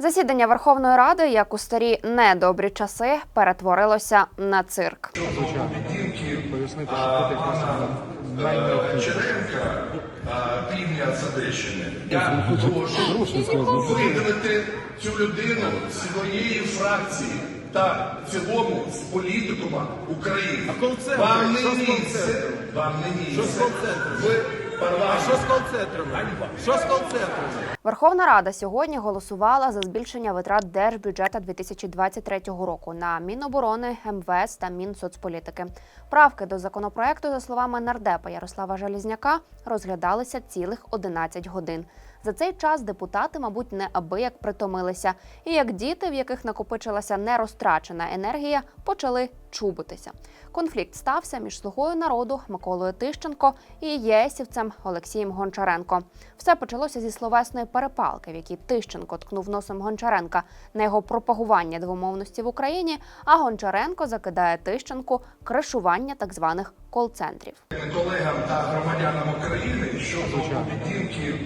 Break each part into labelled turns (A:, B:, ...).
A: Засідання Верховної Ради, як у старі недобрі часи, перетворилося на цирк.
B: пояснити, що
C: півдня з Я прошу видалити цю людину з своєї фракції та в цілому з політикума України. Вам не місце. Вам не місце.
D: Що з кол-центрами? Що з кол-центрами?
A: Верховна Рада сьогодні голосувала за збільшення витрат держбюджета 2023 року на Міноборони, МВС та Мінсоцполітики. Правки до законопроекту, за словами нардепа Ярослава Желізняка, розглядалися цілих 11 годин. За цей час депутати, мабуть, неабияк притомилися, і як діти, в яких накопичилася нерозтрачена енергія, почали чубитися. Конфлікт стався між слугою народу Миколою Тищенко і єсівцем Олексієм Гончаренко. Все почалося зі словесної перепалки, в якій Тищенко ткнув носом Гончаренка на його пропагування двомовності в Україні. А Гончаренко закидає Тищенку кришування так званих кол-центрів.
C: колегам та громадянам України щодо поведінки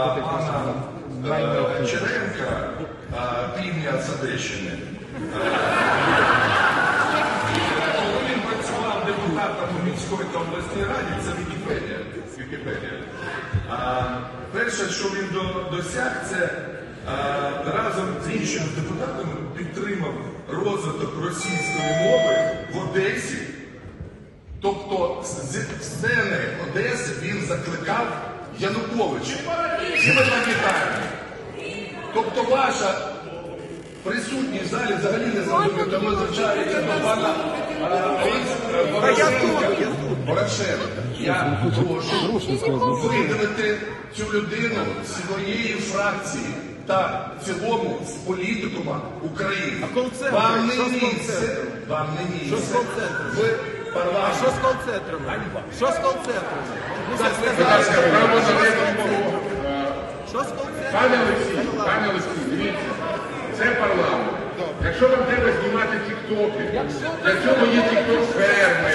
C: Пана е. Черенка, а, півдня Коли він працював депутатом у міської та обласній раді, це Вікіпедія. Вікіпедія. А, перше, що він до- досяг, це а, разом з іншими депутатами підтримав розвиток російської мови в Одесі. Тобто з сцени Одеси він закликав Януковича. І ми пам'ятаємо. Тобто ваша присутність в залі взагалі не зрозуміла, тому звичається до пана е, Порошенка. Я прошу видалити цю людину з своєї фракції та в цілому з політикума України. Вам не місце. Вам не місце.
D: А що з кол-центрами? Що з кол-центрами? Ну,
E: мову.
D: Що з кол-центрами?
E: Пане Олексій, пане Олексій, дивіться, це парламент. Якщо вам треба знімати тіктоки, для цього є тікток ферми,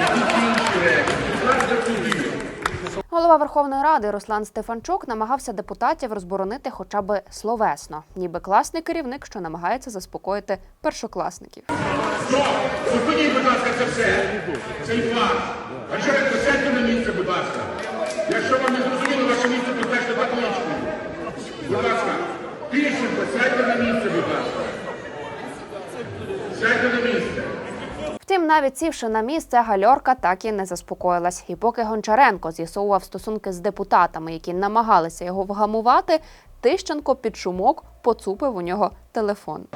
E: якісь інші речі.
A: Голова Верховної Ради Руслан Стефанчук намагався депутатів розборонити хоча б словесно, ніби класний керівник, що намагається заспокоїти першокласників.
E: Стоп! Зупиніть, будь ласка, це все. Цей факт. Гончаренко, сядьте на місце, будь ласка. Якщо вам не зрозуміло, ваше місце позначте табличкою. Будь ласка, Тищенко, сядьте на місце, будь ласка. Сядьте на місце.
A: Втім, навіть сівши на місце, гальорка так і не заспокоїлась. І поки Гончаренко з'ясовував стосунки з депутатами, які намагалися його вгамувати, Тищенко під шумок поцупив у нього телефон.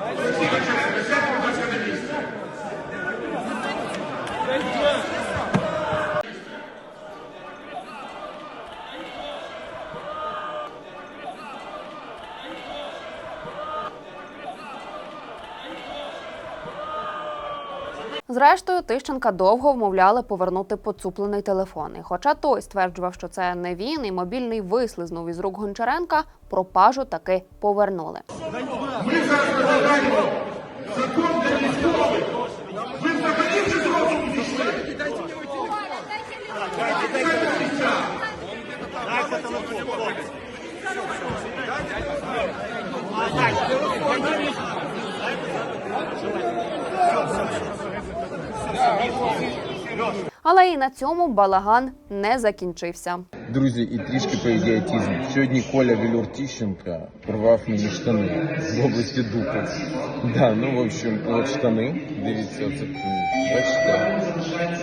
A: Зрештою, Тищенка довго вмовляли повернути поцуплений телефон. І хоча той стверджував, що це не він, і мобільний вислизнув із рук Гончаренка, пропажу таки повернули.
E: Ми зараз закон для військових. Ви взагалі вже з розуму пішли?
A: Але і на цьому балаган не закінчився.
F: Друзі, і трішки по ідіотізму. Сьогодні Коля Вілюр Тіщенка порвав мені штани в області дупи. Да, ну в общем, от штани. Дивіться, оце бачите.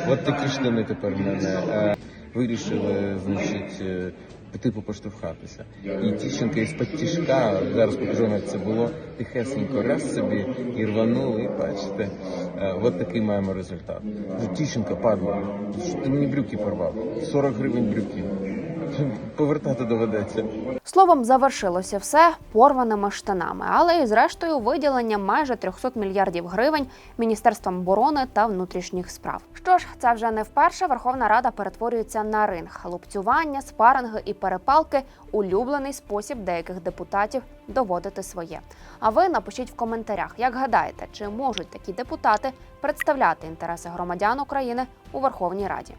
F: От такі штани тепер в мене. Е, Вирішили, значить, е, типу поштовхатися. І Тіщенка із тяжка, зараз покажу, як це було, тихесенько раз собі і рванули, і бачите. Е, От такий маємо результат. Тіщенка падла. Ти мені брюки порвав. 40 гривень брюків. Повертати доведеться.
A: Словом, завершилося все порваними штанами, але і зрештою виділення майже 300 мільярдів гривень міністерствам оборони та внутрішніх справ. Що ж, це вже не вперше Верховна Рада перетворюється на ринг. Лупцювання, спаринги і перепалки улюблений спосіб деяких депутатів доводити своє. А ви напишіть в коментарях, як гадаєте, чи можуть такі депутати представляти інтереси громадян України у Верховній Раді.